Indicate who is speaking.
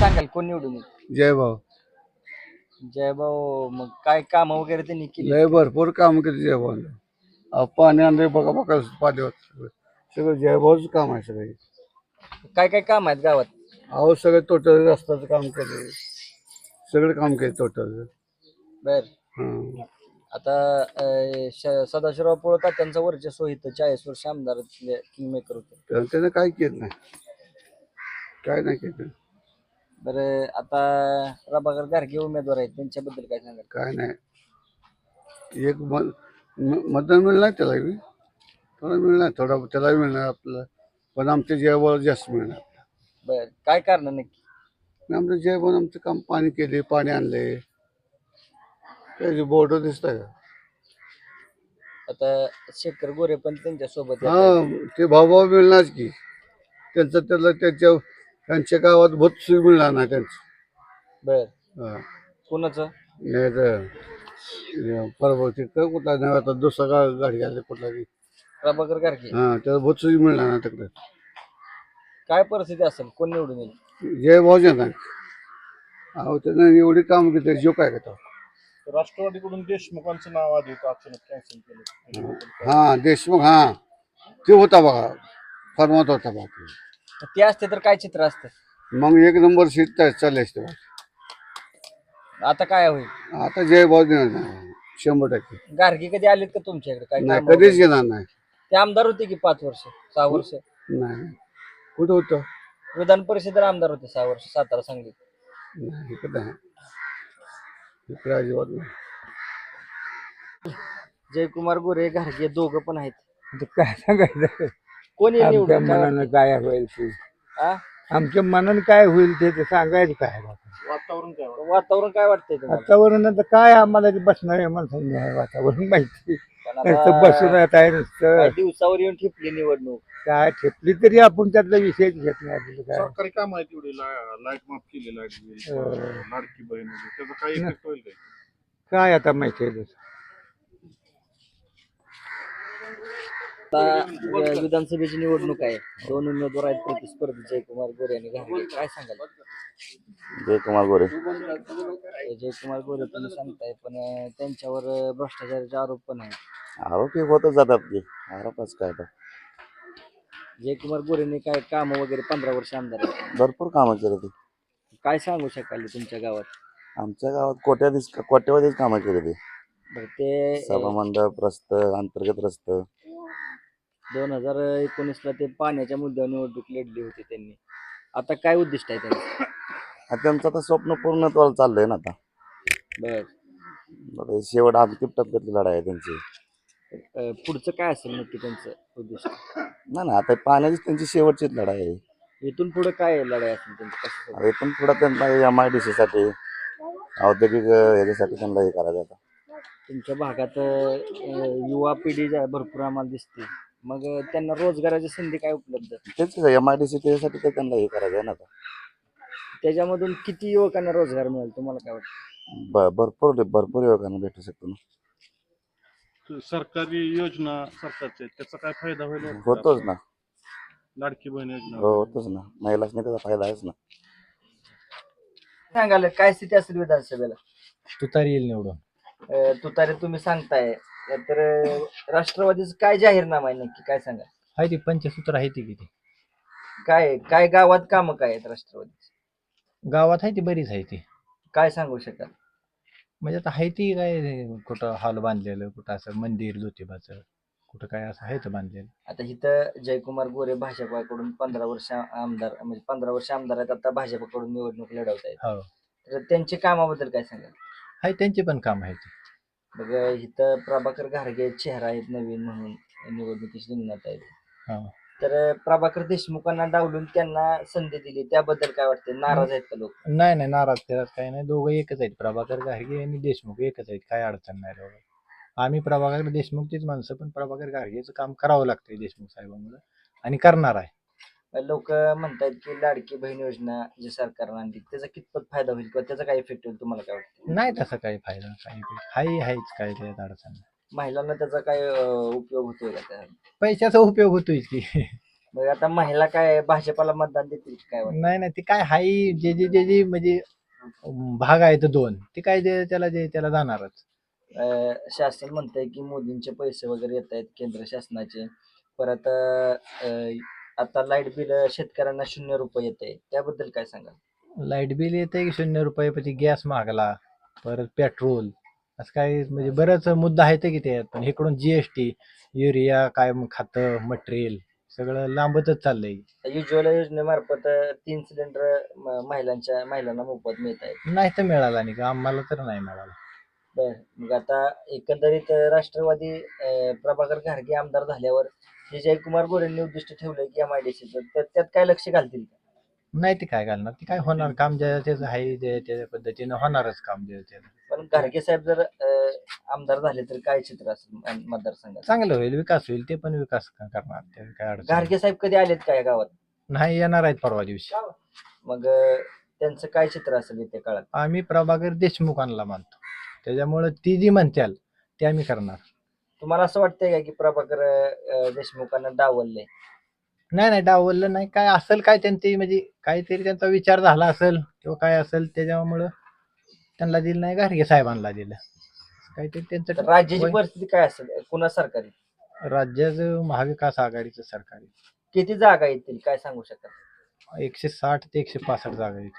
Speaker 1: सांगाल कोण निवडून येईल?
Speaker 2: जय भाऊ
Speaker 1: जयभाऊ मग काय काम वगैरे त्यांनी केली?
Speaker 2: लय भरपूर काम केले जय भाऊ पाणी आणले बघा बघा पाणी होत सगळं. सगळं जय भाऊच काम आहे सगळे.
Speaker 1: काय काय काम आहेत गावात?
Speaker 2: अहो सगळे टोटल रस्त्याचं काम केले सगळं काम केलं टोटल
Speaker 1: बर. आता अं, श- सदाशिवराव पोळका त्यांचं वर्चस्व इथं चाळीस वर्ष आमदार किंगमेकर होते.
Speaker 2: तर त्यानं काय केलं नाही. काय नाही केलं.
Speaker 1: बरं आता प्रभाकर गारगे उमेदवार आहेत त्यांच्याबद्दल काय सांगाल?
Speaker 2: काय नाही. एक मत म- मतदान मिळणार त्याला बी? थोडं मिळणार थोडा त्याला मिळणार आपल्याला पण आमच्या जयभाऊ जास्त मिळणार
Speaker 1: बर काय कारण नक्की?
Speaker 2: आणि आमचं जयभाऊ आमचं काम पाणी केले पाणी आणले. त्याचे बोर्ड दिसतंय का?
Speaker 1: आता शेखर गोरे पण त्यांच्यासोबत आहेत.
Speaker 2: हा ते भाऊभाऊ मिळणारच की. त्यांचं त्याला त्यांच्या त्यांच्या गावात भूत सुई मिळणार नाही त्यांचं.
Speaker 1: बर.
Speaker 2: हा.
Speaker 1: कोणाचं?
Speaker 2: नाही तर परभवती का कुठला नाही आता दुसरा गा गाडी आली कुठला बी.
Speaker 1: प्रभाकर गारगे
Speaker 2: हा त्याला भूत सुई मिळणार नाही तिकडे.
Speaker 1: काय परिस्थिती असेल? कोण निवडून येईल?
Speaker 2: जय भाऊजी ना अहो त्यानं एवढी काम केली जो काय करतो
Speaker 3: राष्ट्रवादीकडून देशमुखांचं नाव आधी होतं अचानक कॅन्सल केलं.
Speaker 2: हा देशमुख हा. ते होता बघा फरमात होता बाकी
Speaker 1: ते असते तर काय चित्र असतं?
Speaker 2: मग एक नंबर सीट चालले असते बा.
Speaker 1: आता काय होईल?
Speaker 2: आता जय भाऊ देणार नाही. शंभर टक्के.
Speaker 1: गार्गी कधी आलेत का तुमच्याकडे? काय
Speaker 2: नाही कधीच? घेणार नाही.
Speaker 1: ते आमदार होते की पाच वर्ष? सहा वर्ष?
Speaker 2: नाही. कुठं होतं?
Speaker 1: विधान परिषदेला आमदार होते सहा वर्ष सातारा सांगली.
Speaker 2: नाही इकडं नाही. इकडे अजिबात नाही.
Speaker 1: जयकुमार गोरे घारगे दोघं पण आहेत.
Speaker 4: काय सांगायचं?
Speaker 1: कोणी
Speaker 4: आमच्या
Speaker 1: निवडून काय
Speaker 4: मनानं? काय होईल ते
Speaker 1: आ?
Speaker 4: आमच्या मनानं काय होईल ते ते सांगायचं काय.
Speaker 3: वातावरण काय वाटतं?
Speaker 1: वातावरण काय वाटतंय तुम्हाला
Speaker 4: वातावरण आता काय आम्हाला ते बसणार आहे माणसांनी आहे वातावरण माहिती
Speaker 1: पण
Speaker 4: नुसतं
Speaker 1: आता
Speaker 4: बसून राहत आहे नुसतं
Speaker 1: काही दिवसावर येऊन ठिपली निवडणूक
Speaker 4: काय ठेपली तरी आपण त्यातला विषय घेत नाही काय
Speaker 3: सरकारी काम आहे तेवढी लाइट माफ केली लाइट बिल
Speaker 4: हो.
Speaker 3: लाडकी बहीण वगैरे त्याचा काही इफेक्ट होईल काय
Speaker 4: काय आता माहिती आहे.
Speaker 1: आता विधानसभेची निवडणूक आहे. दोन उमेदवार आहेत प्रतिस्पर्धी जयकुमार गोरे आणि घारगे. काय सांगाल?
Speaker 5: जयकुमार गोरे.
Speaker 1: जयकुमार गोरे तुम्ही सांगताय पण त्यांच्यावर भ्रष्टाचाराचे आरोप पण आहेत.
Speaker 5: आरोपी होतच जातात की. आरोपच काय तर.
Speaker 1: जयकुमार गोरेने काय काम वगैरे पंधरा वर्ष आमदार आहेत?
Speaker 5: भरपूर कामं केली ती.
Speaker 1: काय सांगू शकाल तुमच्या गावात?
Speaker 5: आमच्या गावात कोट्याधीश कोट्यावधीच कामं केली ती.
Speaker 1: ते
Speaker 5: सभा मंडप रस्त अंतर्गत रस्त.
Speaker 1: दोन हजार एकोणीसला ते पाण्याच्या मुद्द्यावर निवडणूक लढली होती त्यांनी. आता काय उद्दिष्ट आहे त्यांचं?
Speaker 5: आणि त्यांचं आता स्वप्न पूर्णत्वाला चाललंय ना आता.
Speaker 1: बर.
Speaker 5: आता शेवट अंतिम टप्प्यातली लढाई आहे त्यांची.
Speaker 1: अं, पुढचं काय असेल नक्की त्यांचं उद्दिष्ट?
Speaker 5: नाही ना आता पाण्याची त्यांची शेवटचीच लढाई आहे.
Speaker 1: इथून पुढे काय लढाई असेल त्यांची?
Speaker 5: आता इथून पुढं त्यांना एम आय डी साठी औद्योगिक अं, याच्यासाठी त्यांना हे करायचं आता.
Speaker 1: तुमच्या भागात अं, युवा पिढी जा- भरपूर आम्हाला दिसते. मग त्यांना रोजगाराची संधी काय उपलब्ध?
Speaker 5: तेच एम आय डी सी त्याच्यासाठी तर त्यांना हे करायचं आहे ना आता.
Speaker 1: त्याच्यामधून किती युवकांना रोजगार मिळेल तुम्हाला काय वाटतं?
Speaker 5: ब- भरपूर भरपूर युवकांना भेटू शकतो ना.
Speaker 3: सरकारी योजना सरकारच्या आहेत, त्याचा काय फायदा होईल? वाटतं?
Speaker 5: होतोच ना.
Speaker 3: लाडकी बहीण योजना.
Speaker 5: हो होतोच ना. महिलांनी त्याचा फायदा आहेच ना.
Speaker 1: सांगाल काय स्थिती असेल विधानसभेला?
Speaker 4: तुतारी येईल निवडून.
Speaker 1: अं, तुतारे तुम्ही सांगताय. तर राष्ट्रवादीचं काय जाहीरनामा आहे नक्की? काय सांगा
Speaker 4: आहे ती पंचसूत्र आहे ती किती
Speaker 1: काय काय गावात कामं काय आहेत राष्ट्रवादी
Speaker 4: गावात आहे ती बरीच आहे ती.
Speaker 1: काय सांगू शकाल?
Speaker 4: म्हणजे आता आहे ती काय कुठं हॉल बांधलेलं कुठं असं मंदिर ज्योतिबाचं कुठं काय असं आहे तर बांधलेलं.
Speaker 1: आता इथं जयकुमार गोरे भाजपाकडून पंधरा वर्ष आमदार म्हणजे पंधरा वर्ष आमदार आहेत आता भाजपकडून निवडणूक लढवत आहेत
Speaker 4: हो.
Speaker 1: तर त्यांच्या कामाबद्दल काय सांगाल?
Speaker 4: आहे त्यांचे पण काम आहे ते.
Speaker 1: बघ इथं प्रभाकर घारगे चेहरा आहेत नवीन म्हणून निवडणुकीची रिंगणात आहेत.
Speaker 4: हो.
Speaker 1: तर प्रभाकर देशमुखांना डावलून त्यांना संधी दिली. त्याबद्दल काय वाटते नाराज आहेत का लोक?
Speaker 4: नाही नाही नाराज त्यात काही नाही. दोघं एकच आहेत. प्रभाकर गाडगे आणि देशमुख एकच आहेत. काय अडचण नाही दोघं आम्ही प्रभाकर देशमुखचीच माणसं पण प्रभाकर गाडगेचं काम करावं लागतंय देशमुख साहेबांमुळे आणि करणार आहे.
Speaker 1: लोक म्हणतात की लाडकी बहीण योजना जी सरकारनं आणली त्याचा कितपत फायदा होईल किंवा त्याचा काय इफेक्ट होईल तुम्हाला काय वाटतं?
Speaker 4: नाही तसा काही फायदा काही हाही आहेच काय अडचण.
Speaker 1: महिलांना त्याचा काय अं, उपयोग होतोय का त्या?
Speaker 4: पैशाचा उपयोग होतोय की.
Speaker 1: मग आता महिला काय भाजपाला मतदान देतील काय वाटतं?
Speaker 4: नाही नाही ते काय हाई जे जे जे जे म्हणजे अं, भाग आहेत दोन ते काय जे त्याला जे त्याला जाणारच.
Speaker 1: अं, शासन म्हणतंय की मोदींचे पैसे वगैरे येत आहेत केंद्र शासनाचे. परत अं, आता लाइट बिल शेतकऱ्यांना शून्य रुपये येत आहे त्याबद्दल काय सांगाल?
Speaker 4: लाइट बिल येते की शून्य रुपये પછી गॅस महागला परत पेट्रोल असं काय म्हणजे बरंच मुद्दा आहेत की त्यात पण इकडून जीएसटी युरिया काय खातं मटेरियल सगळं लांबतच चाललंय.
Speaker 1: उज्ज्वला योजनेमार्फत तीन सिलेंडर महिलांच्या महिलांना मोफत मिळत आहेत
Speaker 4: नाही तर मिळाला नाही का आम्हाला तर नाही मिळाला.
Speaker 1: बर मग आता एकंदरीत राष्ट्रवादी प्रभाकर घारगे आमदार झाल्यावर हे जयकुमार गोरेंनी उद्दिष्ट ठेवलंय की एमआयडीसीचं तर त्यात काय लक्ष घालतील का?
Speaker 4: नाही ते काय घालणार? ते काय होणार? काम ज्या त्याचं आहे जे त्या पद्धतीनं होणारच काम जे त्याचं
Speaker 1: पण घारगे साहेब जर अं, आमदार झाले तर काय चित्र असेल म- मतदारसंघात
Speaker 4: चांगलं होईल विकास होईल ते पण विकास क- करणार ते काय अडचण नाही.
Speaker 1: घारगे साहेब कधी आलेत काय गावात?
Speaker 4: नाही येणार आहेत परवा दिवशी.
Speaker 1: मग अं, त्यांचं काय चित्र असेल येत्या काळात?
Speaker 4: आम्ही प्रभाकर देशमुखांना मानतो त्याच्यामुळे ती जी म्हणत्याल ते आम्ही करणार.
Speaker 1: तुम्हाला असं वाटतंय का की प्रभाकर अं, देशमुखांना डावलले
Speaker 4: नाही नाही डावललं नाही. काय असेल काय त्यांची म्हणजे काहीतरी त्यांचा विचार झाला असेल किंवा काय असेल त्याच्यामुळं त्यांना दिलं नाही गाडगे साहेबांना दिलं. काहीतरी
Speaker 1: तर
Speaker 4: त्यांचं
Speaker 1: राज्याची
Speaker 4: होय.
Speaker 1: परिस्थिती काय असेल? कुणा सरकारी?
Speaker 4: राज्याचं महाविकास आघाडीचं सरकार. आहे.
Speaker 1: किती जागा येतील? काय सांगू शकाल?
Speaker 4: एकशे साठ ते एकशे पासष्ट जागा आहेत